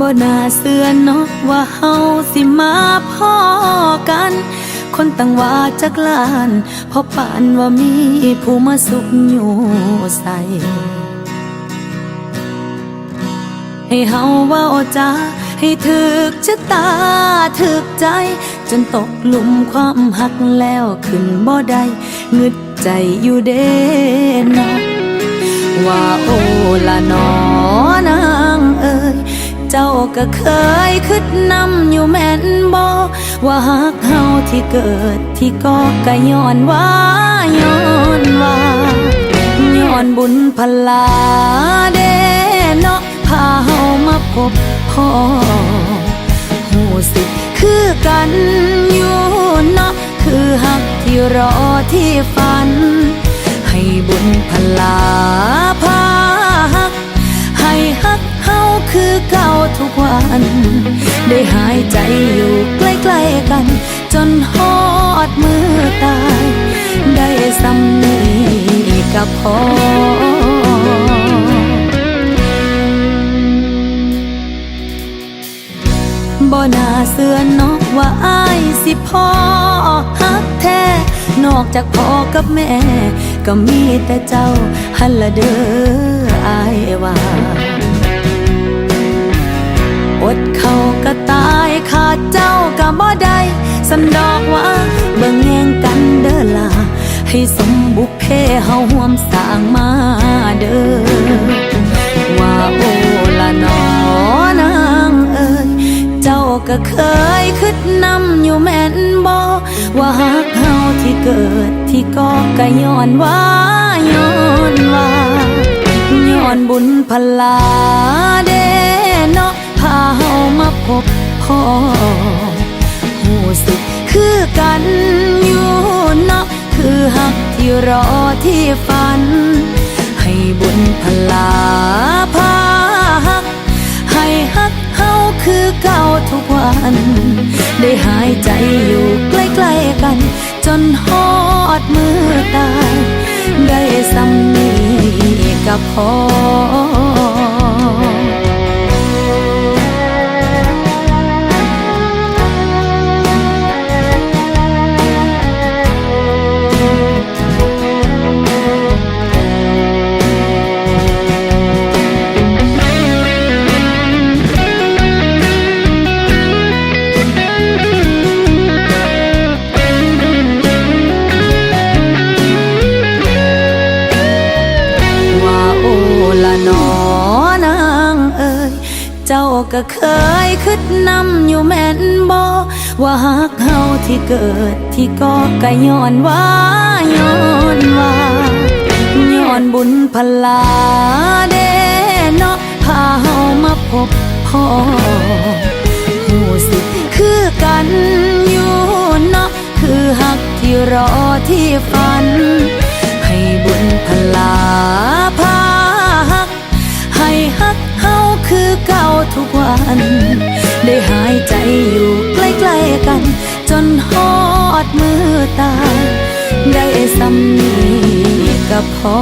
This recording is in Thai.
บ่น่าเสื่อเนาะว่าเฮาสิมาพ่อกัน คนตั้งว่าจักลานเพราะปานว่ามีผู้มาสุขอยู่ใส่ให้เฮาว้าจาให้ถึกชะตาถึกใจ จนตกหลุมความหักแล้วขึ้นบ่ได้งึดใจอยู่เด้เนาะว่าโอละนอนางเอ่ย เจ้าก็เคยคิดนำอยู่แม่นบ่ว่าหักเฮาที่เกิดที่ก็กะย้อนว่าย้อนว่าย้อนบุญพลาเดเนาะพาเฮามาพบพ่อหูสิคือกันอยู่เนาะคือหักที่รอที่ฝัน ให้บุญพล ใจอยู่ใกล้ๆกัน จนฮอดมือตาย ได้สำนีกับพอบ่น่าเสือนอกว่าอายสิพ่อฮักแท้ นอกจากพ่อกับแม่ ก็มีแต่เจ้าหันละเด้อ สันดอกว่าเบิ่งแยงกันเด้อล่ะให้สมบุพเพเฮาห่วมสร้างมาเด้อว่าโอละนอนางเอ่ยเจ้าก็เคยคิดนำอยู่แม่นบ่ว่าหักเฮาที่เกิดที่ก็กะย้อนว่าย้อนว่าย้อนบุญพลาเด้เนาะพาเฮามาพบพ่อ หูสึก คือกันอยู่เนาะคือหักที่รอที่ฝัน ให้บุญพลาพาหัก ให้ฮักเฮาคือเก่าทุกวัน ได้หายใจอยู่ใกล้ๆกัน จนฮอดมือตาย ได้สำนีกับพอ เจ้าก็เคยคิดนำอยู่แม่นบ่ว่าหักเฮาที่เกิดที่ก็กะย้อนว่าย้อนว่าย้อนบุญพลาเดเนาะพาเฮามาพบพ่อหูสิคือกันอยู่เนาะคือหักที่รอที่ฝัน ใจอยู่ใกล้ๆกัน จนฮอดมือตา ได้สำนีกับพอ